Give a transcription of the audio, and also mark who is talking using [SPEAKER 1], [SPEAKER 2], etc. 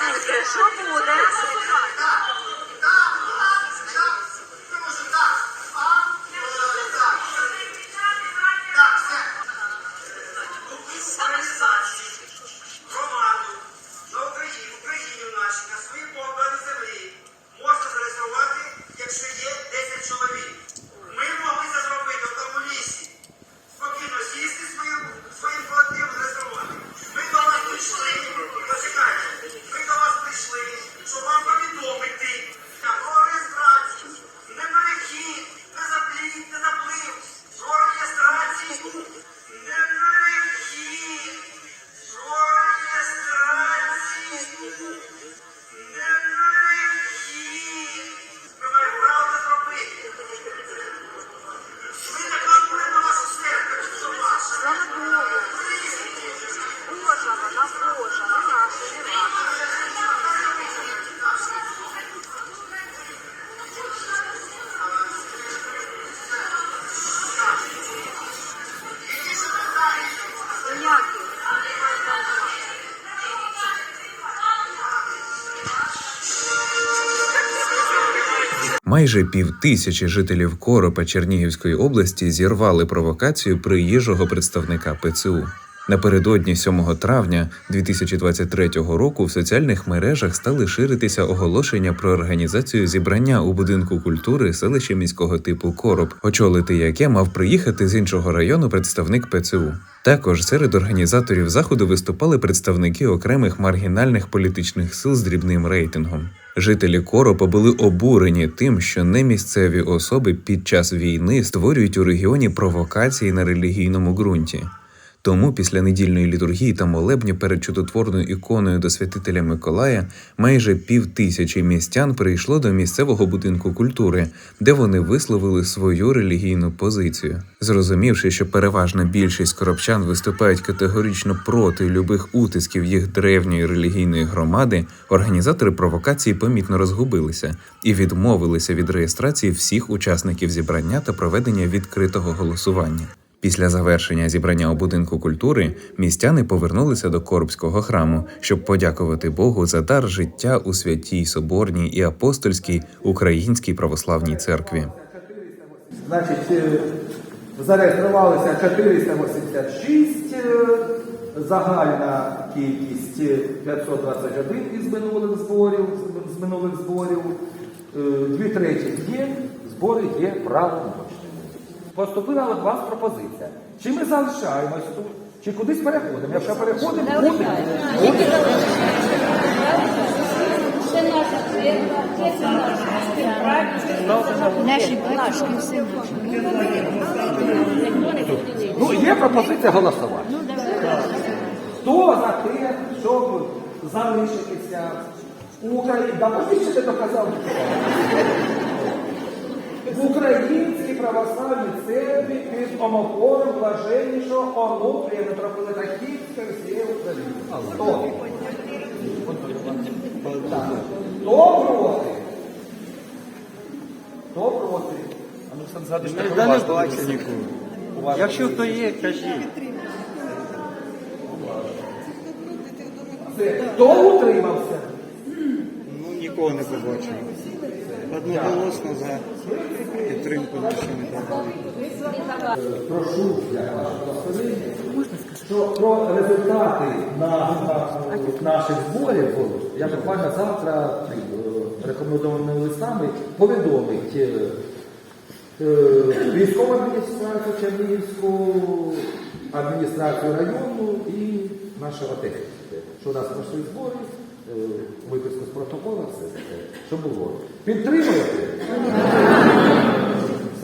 [SPEAKER 1] 哎，这说补的。Майже півтисячі жителів Коропа Чернігівської області зірвали провокацію приїжджого представника ПЦУ. Напередодні 7 травня 2023 року в соціальних мережах стали ширитися оголошення про організацію зібрання у будинку культури селища міського типу Короб, очолити яке мав приїхати з іншого району представник ПЦУ. Також серед організаторів заходу виступали представники окремих маргінальних політичних сил з дрібним рейтингом. Жителі Коропа були обурені тим, що немісцеві особи під час війни створюють у регіоні провокації на релігійному ґрунті. Тому після недільної літургії та молебні перед чудотворною іконою до святителя Миколая майже пів тисячі містян прийшло до місцевого будинку культури, де вони висловили свою релігійну позицію. Зрозумівши, що переважна більшість коробчан виступають категорично проти любих утисків їх древньої релігійної громади, організатори провокації помітно розгубилися і відмовилися від реєстрації всіх учасників зібрання та проведення відкритого голосування. Після завершення зібрання у будинку культури містяни повернулися до Коробського храму, щоб подякувати Богу за дар життя у святій соборній і апостольській українській православній церкві.
[SPEAKER 2] Значить, е, зареєструвалося 486, е, загальна кількість е, 521 із минулих зборів, з минулих зборів. Е, Дві треті є, збори є правомочними. Поступила від вас пропозиція. Чи ми залишаємось тут, чи кудись переходимо? Якщо переходимо, буде.
[SPEAKER 3] Це наша церква, це наша співпраця. Наші батюшки все
[SPEAKER 2] Ну, є пропозиція голосувати. Хто за те, щоб залишитися у Україні? Да, ти доказав. В Українській православній церкві під омофором блаженнішого онутрія митрополита Київської всієї України. Хто? Проти? Хто проти?
[SPEAKER 4] Да не бачу нікого. Якщо хто є, кажіть.
[SPEAKER 2] Хто утримався?
[SPEAKER 4] Нікого не побачив. Одноголосно за підтримку нашої недавно.
[SPEAKER 2] прошу що про результати на, на- наших зборів я буквально завтра е, рекомендованими листами повідомить е, е, військову адміністрацію Чернігівську, адміністрацію району і нашого техніки, що у нас пройшли збори, виписку з протоколу, все що було. Підтримуєте?